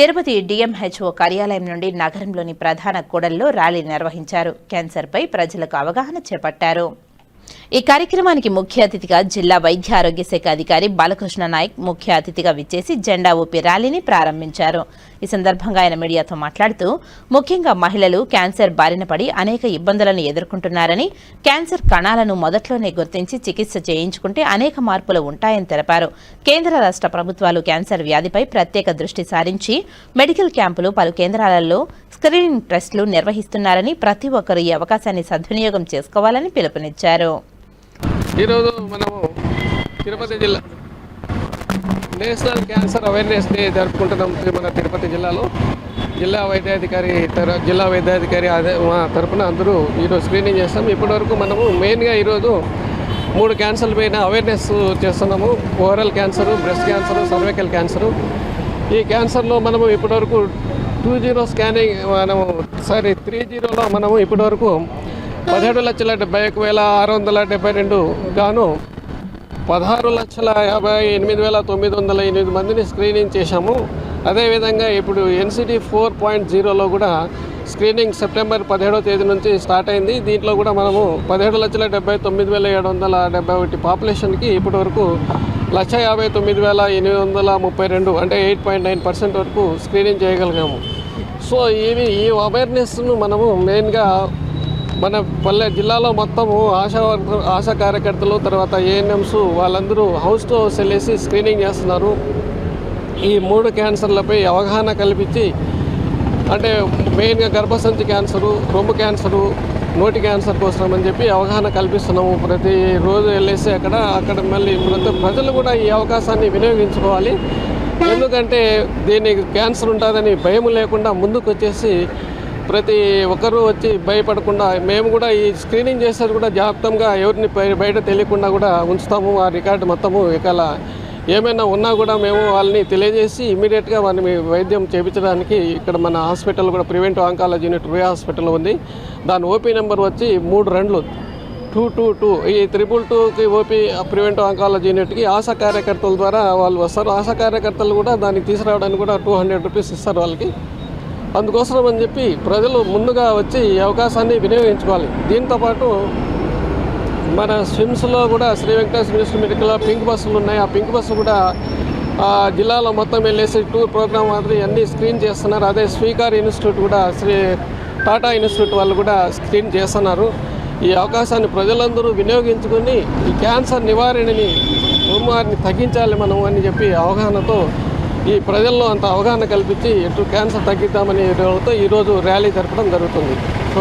Tirupati DMHO కార్యాలయం నుండి నగరంలోని ప్రధాన కూడల్లో ర్యాలీ నిర్వహించారు. క్యాన్సర్పై ప్రజలకు అవగాహన చేపట్టారు. ఈ కార్యక్రమానికి ముఖ్య అతిథిగా జిల్లా వైద్య ఆరోగ్య శాఖ అధికారి బాలకృష్ణ నాయక్ ముఖ్య అతిథిగా విచ్చేసి జెండా ఊపి ర్యాలీని ప్రారంభించారు. ఈ సందర్భంగా ఆయన మీడియాతో మాట్లాడుతూ ముఖ్యంగా మహిళలు క్యాన్సర్ బారిన పడి అనేక ఇబ్బందులను ఎదుర్కొంటున్నారని క్యాన్సర్ కణాలను మొదట్లోనే గుర్తించి చికిత్స చేయించుకుంటే అనేక మార్పులు ఉంటాయని తెలిపారు. కేంద్ర రాష్ట్ర ప్రభుత్వాలు క్యాన్సర్ వ్యాధిపై ప్రత్యేక దృష్టి సారించి మెడికల్ క్యాంపులు పలు కేంద్రాలలో స్క్రీనింగ్ టెస్టులు నిర్వహిస్తున్నారని ప్రతి ఒక్కరూ ఈ అవకాశాన్ని సద్వినియోగం చేసుకోవాలని పిలుపునిచ్చారు. ఈరోజు మనము తిరుపతి జిల్లా నేషనల్ క్యాన్సర్ అవేర్నెస్ డే జరుపుకుంటున్నాం మన తిరుపతి జిల్లాలో. జిల్లా వైద్యాధికారి తర జిల్లా వైద్యాధికారి అదే మా తరపున అందరూ ఈరోజు స్క్రీనింగ్ చేస్తాం. ఇప్పటివరకు మనము మెయిన్గా ఈరోజు మూడు క్యాన్సర్ల పైన అవేర్నెస్ చేస్తున్నాము. Oral cancer breast cancer cervical cancer. ఈ క్యాన్సర్లో మనము ఇప్పటివరకు టూ జీరో స్కానింగ్ మనము సారీ త్రీ జీరోలో మనము ఇప్పటివరకు పదిహేడు లక్షల డెబ్బై ఒక వేల ఆరు వందల డెబ్బై రెండు గాను పదహారు లక్షల యాభై ఎనిమిది వేల తొమ్మిది వందల ఎనిమిది మందిని స్క్రీనింగ్ చేశాము. అదేవిధంగా ఇప్పుడు ఎన్సిటీ ఫోర్ పాయింట్ జీరోలో కూడా స్క్రీనింగ్ సెప్టెంబర్ పదిహేడో తేదీ నుంచి స్టార్ట్ అయింది. దీంట్లో కూడా మనము పదిహేడు లక్షల డెబ్బై తొమ్మిది వేల ఏడు వందల డెబ్బై ఒకటి పాపులేషన్కి ఇప్పటి వరకు లక్ష యాభై తొమ్మిది వేల ఎనిమిది వందల ముప్పై రెండు అంటే ఎయిట్ పాయింట్ నైన్ పర్సెంట్ వరకు స్క్రీనింగ్ చేయగలిగాము. సో ఇవి ఈ అవేర్నెస్ను మనము మెయిన్గా మన పల్లె జిల్లాలో మొత్తము ఆశా ఆశా కార్యకర్తలు తర్వాత ఏఎన్ఎంస్ వాళ్ళందరూ హౌస్ టు హౌస్ వెళ్ళేసి స్క్రీనింగ్ చేస్తున్నారు. ఈ మూడు క్యాన్సర్లపై అవగాహన కల్పించి అంటే మెయిన్గా గర్భసంచి క్యాన్సరు రొమ్ము క్యాన్సరు నోటి క్యాన్సర్ కోసం అని చెప్పి అవగాహన కల్పిస్తున్నాము. ప్రతి రోజు వెళ్ళేసి అక్కడ అక్కడ మళ్ళీ ప్రతి ప్రజలు కూడా ఈ అవకాశాన్ని వినియోగించుకోవాలి. ఎందుకంటే దీనికి క్యాన్సర్ ఉంటుందని భయం లేకుండా ముందుకు వచ్చేసి ప్రతి ఒక్కరూ వచ్చి భయపడకుండా మేము కూడా ఈ స్క్రీనింగ్ చేసేది కూడా జాగ్రత్తగా ఎవరిని బయ- బయట తెలియకుండా కూడా ఉంచుతాము. ఆ రికార్డు మొత్తము ఇకల ఏమైనా ఉన్నా కూడా మేము వాళ్ళని తెలియజేసి ఇమీడియట్గా వారిని వైద్యం చేయించడానికి ఇక్కడ మన హాస్పిటల్ కూడా preventive oncology unit Ruia hospital ఉంది. దాని ఓపీ నెంబర్ వచ్చి మూడు రెండ్లు టూ టూ టూ. ఈ త్రిపుల్ టూకి ఓపీ ప్రివెంటివ్ ఆంకాలజీ యూనిట్కి ఆశా కార్యకర్తల ద్వారా వాళ్ళు వస్తారు. ఆశా కార్యకర్తలు కూడా దాన్ని తీసుకురావడానికి కూడా టూ హండ్రెడ్ రూపీస్ ఇస్తారు వాళ్ళకి. అందుకోసం అని చెప్పి ప్రజలు ముందుగా వచ్చి ఈ అవకాశాన్ని వినియోగించుకోవాలి. దీంతోపాటు మన స్విమ్స్లో కూడా Sri Venkateswara university medical pink బస్సులు ఉన్నాయి. ఆ పింక్ బస్సు కూడా జిల్లాలో మొత్తం వెళ్ళేసి టూర్ ప్రోగ్రామ్ మాదిరి అన్నీ స్క్రీన్ చేస్తున్నారు. అదే స్వీకార్ ఇన్స్టిట్యూట్ కూడా శ్రీ టాటా ఇన్స్టిట్యూట్ వాళ్ళు కూడా స్క్రీన్ చేస్తున్నారు. ఈ అవకాశాన్ని ప్రజలందరూ వినియోగించుకొని ఈ క్యాన్సర్ నివారణని ఉమ్మారిని తగ్గించాలి మనం అని చెప్పి అవగాహనతో ఈ ప్రజల్లో అంత అవగాహన కల్పించి ఎటు క్యాన్సర్ తగ్గిద్దామనే వాళ్ళతో ఈరోజు ర్యాలీ జరపడం జరుగుతుంది. సో